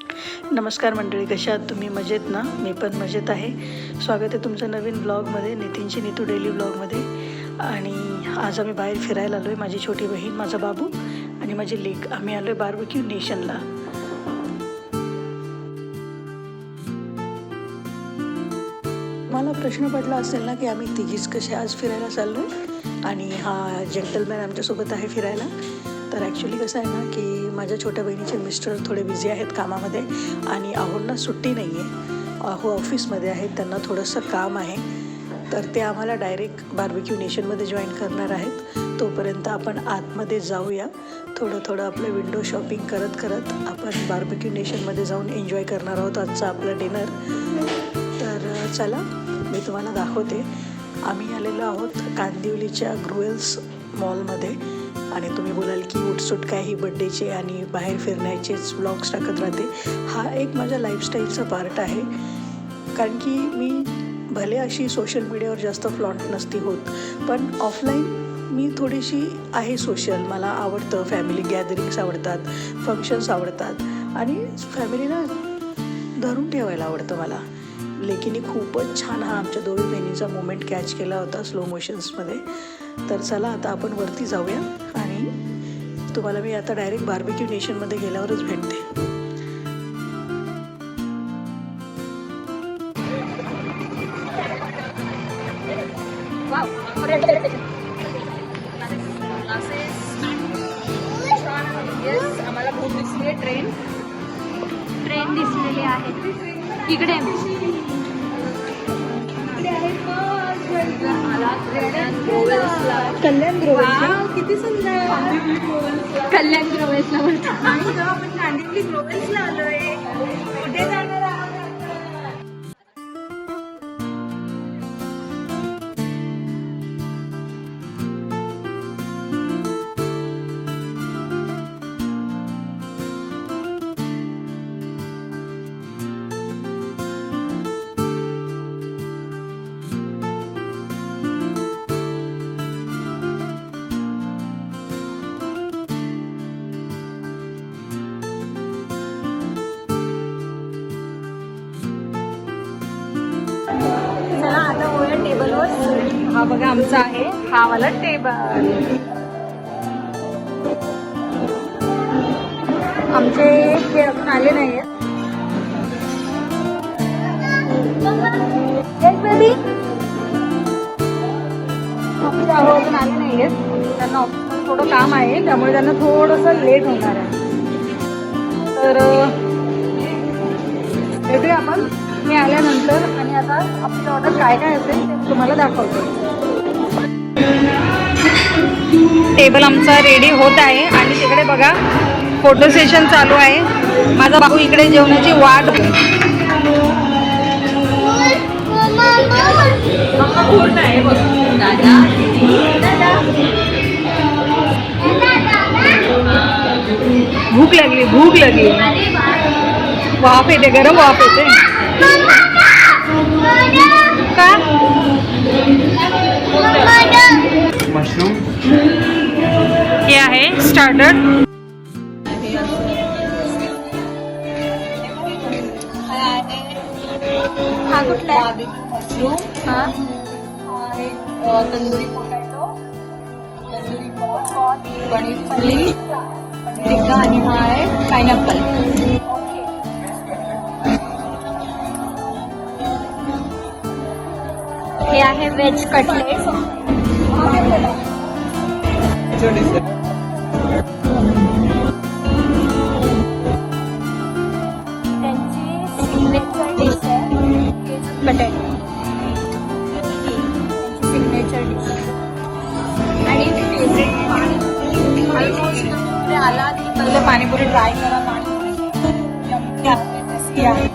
नमस्कार मंडळी कशा आहात? तुम्ही मजेत ना? मी पण मजेत आहे. स्वागत आहे तुमचं नवीन ब्लॉगमध्ये नितीनची नीतू डेली ब्लॉगमध्ये आणि आज आम्ही बाहेर फिरायला आलो आहे माझी छोटी बहीण माझा बाबू आणि माझी लेक. आम्ही आलो आहे बार्बक्यू नेशनला मला प्रश्न पडला असेल ना की आम्ही तिघीच कसे आज फिरायला चाललो आहे आणि हा जेंटलमॅन आमच्यासोबत आहे फिरायला. तर ॲक्च्युली कसं आहे ना की माझ्या छोट्या बहिणीचे मिस्टर थोडे बिझी आहेत कामामध्ये आणि आहोंना सुट्टी नाही आहे अहो ऑफिसमध्ये आहेत त्यांना थोडंसं काम आहे. तर ते आम्हाला डायरेक्ट बार्बिक्यू नेशनमध्ये जॉईन करणार आहेत. तोपर्यंत आपण आतमध्ये जाऊया. थोडं थोडं आपलं विंडो शॉपिंग करत करत आपण बार्बिक्यू नेशनमध्ये जाऊन एन्जॉय करणार आहोत आजचं आपलं डिनर तर चला मी तुम्हाला दाखवते. आम्ही आलेलो आहोत कांदिवलीच्या ग्रुएल्स मॉलमध्ये आणि तुम्ही बोलाल की उठसूट काय ही बड्डेचे आणि बाहेर फिरण्याचेच ब्लॉग्स टाकत राहते. हा एक माझ्या लाईफस्टाईलचा पार्ट आहे. कारण की मी भले अशी सोशल मीडियावर जास्त फ्लॉन्ट नसती होत पण ऑफलाईन मी थोडीशी आहे सोशल मला आवडतं फॅमिली गॅदरिंग्स आवडतात फंक्शन्स आवडतात आणि फॅमिलीला धरून ठेवायला आवडतं मला. लेकीने खूपच छान हा आमच्या दोन्ही बहिणीचा मोमेंट कॅच केला होता स्लो मोशन्समध्ये तर चला आता आपण वरती जाऊया. तुम्हाला मी आता डायरेक्ट बार्बिक्यू नेशनमध्ये गेल्यावरच भेटते आम्हाला खूप दिसली ट्रेन ट्रेन दिसलेली आहे इकडे कल्याण किती सुंदर. कल्याण ग्रोवेसला बोलतो आणि जेव्हा आपण कांदिवली ग्लोबल्सला आलोय. कुठे जाणार? हा बघा आमचा आहे हा वाला टेबल आमचे हे अजून आले नाहीये आमचे अजून आले नाहीयेत. त्यांना ऑफिस थोडं काम आहे त्यामुळे त्यांना थोडंसं लेट होणार आहे. तर भेटूया आपण. मी आल्यानंतर आणि आता आपली ऑर्डर काय काय असेल ते तुम्हाला दाखवतो. टेबल आमचा रेडी होत आहे आणि तिकडे बघा फोटो सेशन चालू आहे. माझा बाबू इकडे जेवणाची वाट भूक लागली भूक लागली. वाफ येते गरम वाफ येते. का? स्टार्टर हा कुठला हा। तंदुरी पोटॅटो तंदुरी पॉपकॉर्न पनीर पनीर टिक्का आणि हा आहे पायनॅपल हे आहे व्हेज कटलेट त्यांची सिग्नेचर डिश आहे बटाटो सिग्नेचर डिश आणि फेवरेट पाणीपुरी ऑलमोस्ट तुम्ही आला की पहिले पाणीपुरी ट्राय करा पाणीपुरी. आहे आहे.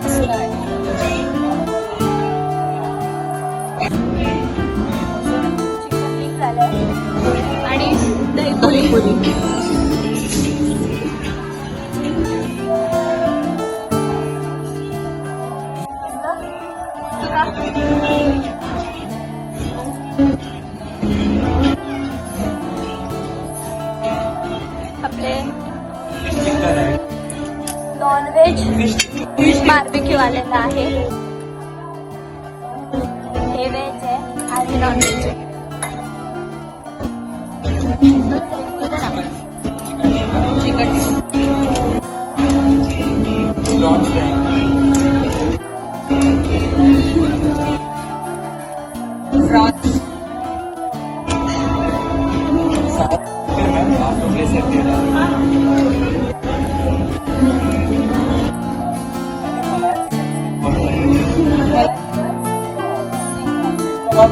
आपले नॉनव्हेज बार्बिक्यू आलेला आहे. हे व्हेज आहे आणि नॉनव्हेज आहे.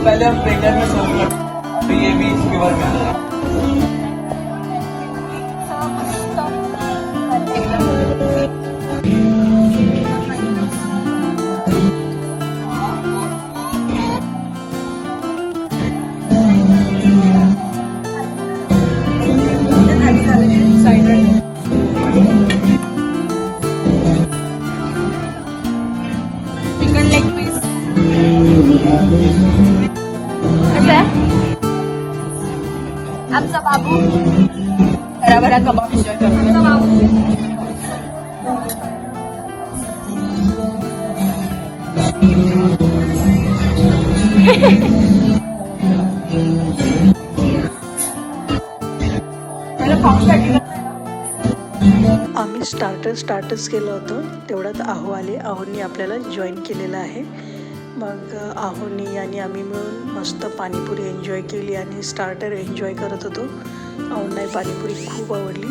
पहले हम प्रेगर में सर्व करते तो ये भी इसके बारे में आता है चिकन आमचा बाबू. भराभरा कबाब एन्जॉय करतो. आमचा बाबू. आम्ही स्टार्टर स्टार्टच केलं होतं. तेवढ्यात आहो आले. आहोंनी आपल्याला जॉईन केलेलं आहे. मग आहोनी आणि आम्ही मिळून मस्त पाणीपुरी एन्जॉय केली आणि स्टार्टर एन्जॉय करत होतो. आहोंना पाणीपुरी खूप आवडली.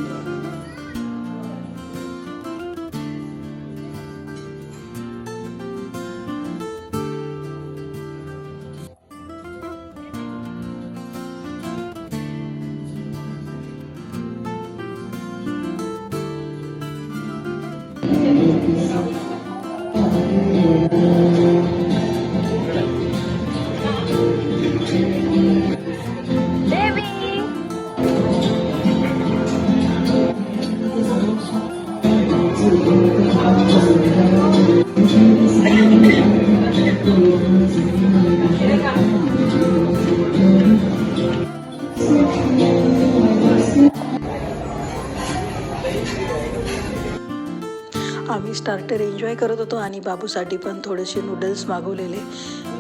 आम्ही एन्जॉय करत होतो आणि बाबूसाठी पण थोडेसे नूडल्स मागवलेले.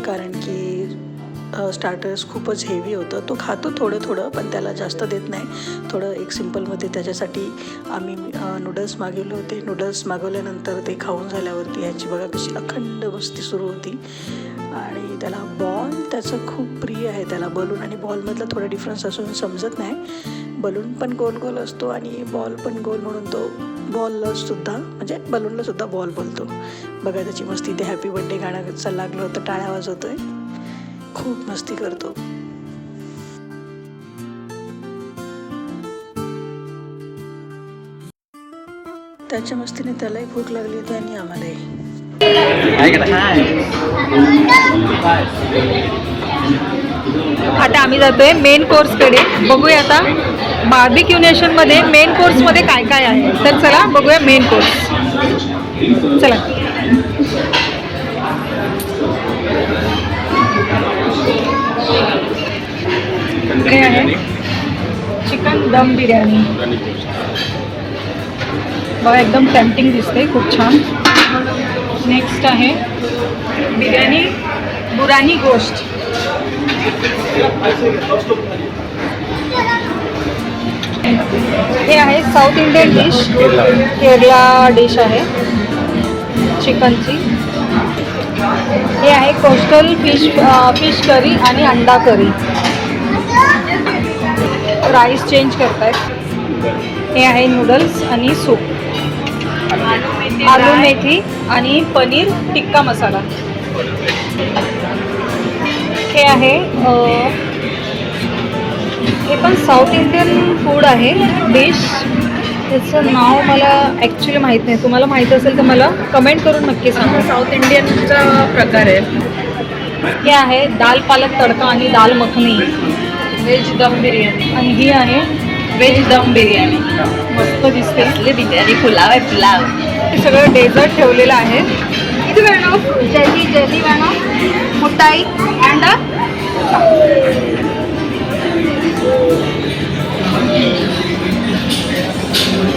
कारण की स्टार्टर्स खूपच हेवी होतं. तो खातो थोडं थोडं पण त्याला जास्त देत नाही. थोडं एक सिम्पलमध्ये त्याच्यासाठी आम्ही नूडल्स मागवले होते. नूडल्स मागवल्यानंतर ते खाऊन झाल्यावरती ह्याची बघा कशी अखंड मस्ती सुरू होती. आणि त्याला बॉल त्याचं खूप प्रिय आहे. त्याला बलून आणि बॉलमधला थोडा डिफरन्स असून समजत नाही. बलून पण गोल गोल असतो आणि बॉल पण गोल म्हणून तो बॉलला सुद्धा म्हणजे बलूनला सुद्धा बॉल बोलतो. बघा त्याची मस्ती ते हॅपी बर्थडे गाणं लागलं होतं टाळ्या वाजवतोय. खूप मस्ती करतो. त्याच्या मस्तीने त्यालाही भूक लागली होती आणि आम्हालाही. आता आम्ही जातोय मेन कोर्सकडे बघूया आता बार्बिक्यू नेशनमध्ये मेन कोर्समध्ये काय काय आहे. तर चला बघूया मेन कोर्स चला. हे आहे चिकन दम बिर्याणी बघा एकदम टेम्पटिंग दिसते खूप छान. नेक्स्ट आहे बिर्याणी बुरानी गोष्ट हे आहे south Indian dish Kerala dish आहे. चिकनची हे आहे कोस्टल फिश फिश करी आणि अंडा करी राईस चेंज करतायत. हे आहे नूडल्स आणि सूप आलू मेथी आणि पनीर टिक्का मसाला. हे आहे अ, हे पण साऊथ इंडियन फूड आहे डिश त्याचं नाव मला ॲक्च्युली माहीत नाही. तुम्हाला माहीत असेल तर मला कमेंट करून नक्की सांगा. साऊथ इंडियनचा प्रकार आहे. हे आहे दाल पालक तडका आणि दाल मखनी. व्हेज दम बिर्याणी. आणि ही आहे व्हेज दम बिर्याणी. मस्त दिसते. बिर्याणी? पुलाव आहे पुलाव. हे सगळं डेझर्ट ठेवलेलं आहे. किती वेळ जली जली मॅडम मुठाई अंडा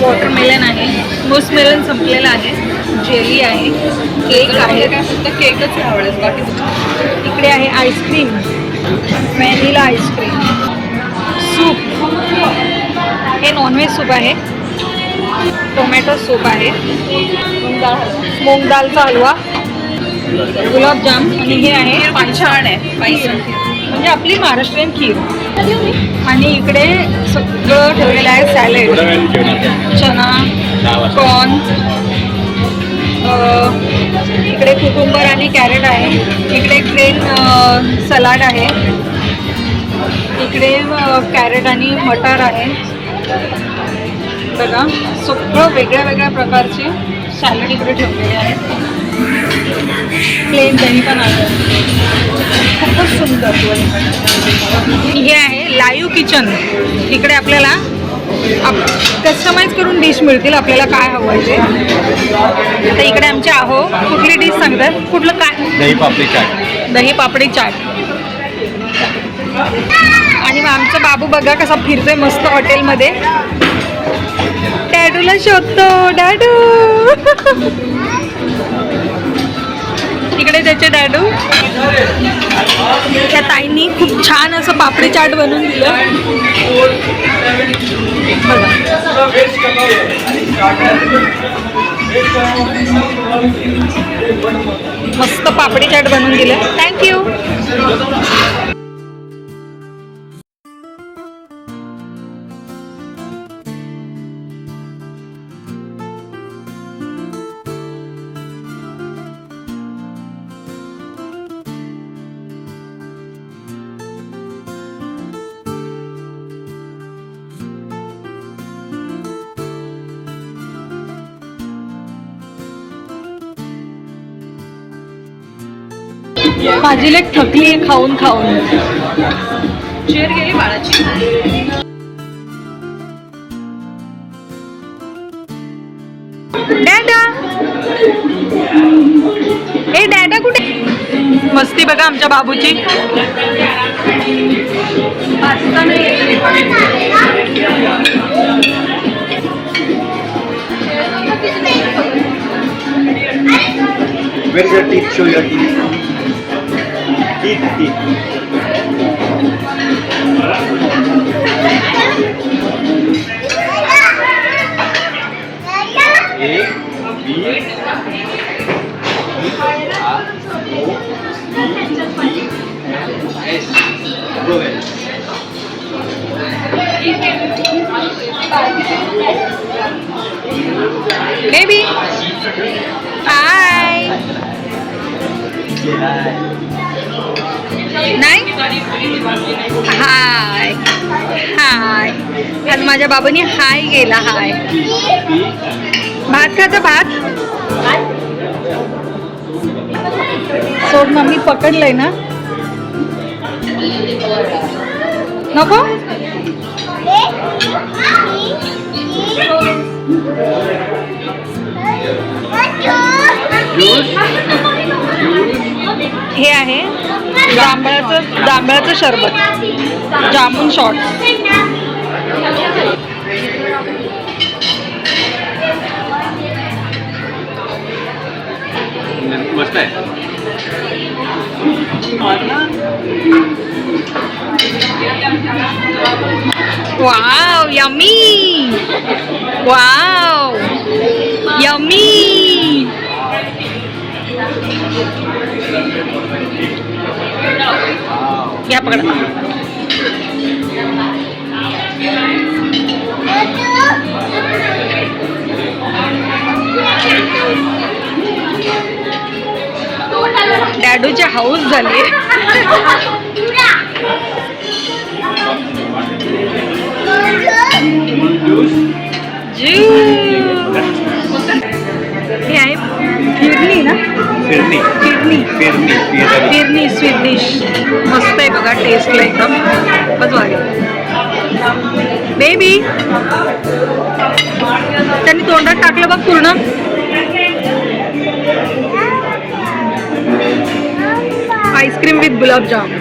वॉटरमेलन आहे मोसमेलन संपलेलं आहे जेली आहे केक आहे. फक्त केकच आवडेल बाकी इकडे आहे ice cream vanilla ice cream soup हे नॉनव्हेज सूप आहे. टोमॅटो सूप आहे. मूग दालचा हलवा. गुलाबजाम आणि हे आहे पण छान आहे म्हणजे आपली महाराष्ट्रीयन खीर. आणि इकडे सगळं ठेवलेलं आहे सॅलेड चना कॉर्न इकडे कुकुंबर आणि कॅरेट आहे. इकडे ग्रेन सलाड आहे. इकडे कॅरेट आणि मटार आहे. बघा सगळं वेगळ्या वेगळ्या प्रकारचे सॅलड इकडे ठेवलेले आहेत. प्लेन दही पण आहे खूपच सुंदर. हे आहे लाईव्ह किचन इकडे आपल्याला कस्टमाइज करून डिश मिळतील आपल्याला काय हवं आहे ते. आता इकडे आमचे आहो कुठली डिश सांगतात? कुठलं काय? दही पापडी चाट. दही पापडी चाट. आणि मग आमचा बाबू बघा कसा फिरतोय मस्त हॉटेलमध्ये डॅडूला शोधतो डॅडू. इकडे त्याचे डॅडू त्या ताईंनी खूप छान असं पापडी चाट बनवून दिलं. मस्त पापडी चाट बनवून दिलं. थँक्यू माझी लेक थकली आहे खाऊन खाऊन. चेअर गेली बाळाची. डॅडा. ए डॅडा कुठे? मस्ती बघा आमच्या बाबूची. Where's your teeth? Show your teeth. Baby. Bye. नाही? हाय. हाय. आज माझ्या बाबांनी हाय गेला हाय. भात खायचा भात? सोड मम्मी पकडलंय ना. नको? हे आहे जांभळाचं जांभळाचं शरबत. जामून मस्त आहे. Wow yummy. वाव. यम्मी. घ्या पकडा. डॅडूची हाऊस झाली. हे आहे फिरणी ना? फिरणी. फिरणी फिरणी फिरणी. फिरणी स्वीट डिश मस्त आहे बघा टेस्टला एकदम. बस भारी बेबी त्यांनी तोंडात टाकलं बघ पूर्ण. Ice cream with gulabjam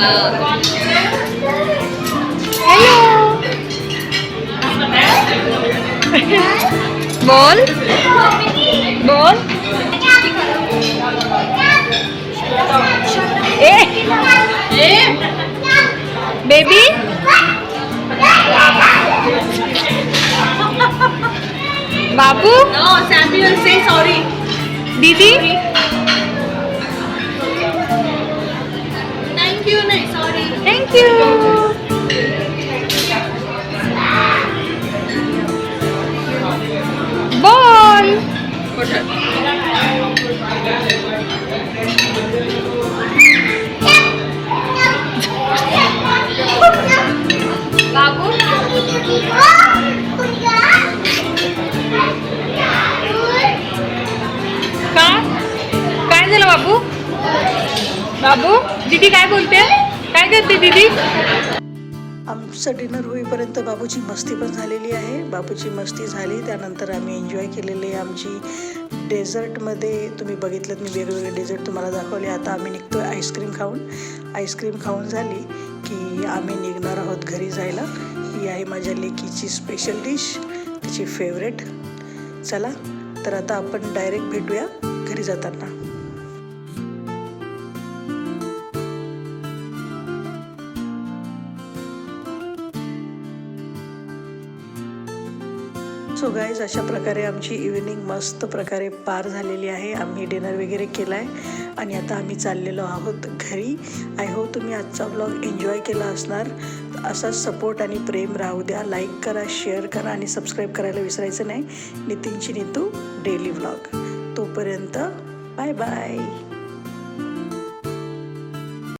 tap बोल बोल ए बेबी बाबू No, Samuel, say sorry. दीदी sorry. थँक्यू बोल बाबू का काय झालं बाबू बाबू दीदी काय बोलते काय करते दीदी? आमचं डिनर होईपर्यंत बाबूची मस्ती पण झालेली आहे. बाबूची मस्ती झाली त्यानंतर आम्ही एन्जॉय केलेली आमची डेझर्टमध्ये तुम्ही बघितलं मी वेगवेगळे डेझर्ट तुम्हाला दाखवले. आता आम्ही निघतो आहे आईस्क्रीम खाऊन. आईस्क्रीम खाऊन झाली की आम्ही निघणार आहोत घरी जायला. ही आहे माझ्या लेकीची स्पेशल डिश तिची फेवरेट चला तर आता आपण डायरेक्ट भेटूया घरी जाताना. सो गाईज अशा प्रकारे आमची इव्हिनिंग मस्त प्रकारे पार झालेली आहे. आम्ही डिनर वगैरे केला आहे आणि आता आम्ही चाललेलो आहोत घरी. आय होप तुम्ही आजचा ब्लॉग एन्जॉय केला असणार. असाच सपोर्ट आणि प्रेम राहू द्या. लाईक करा शेअर करा आणि सबस्क्राईब करायला विसरायचं नाही. नितीनची नितू डेली व्लॉग तोपर्यंत बाय बाय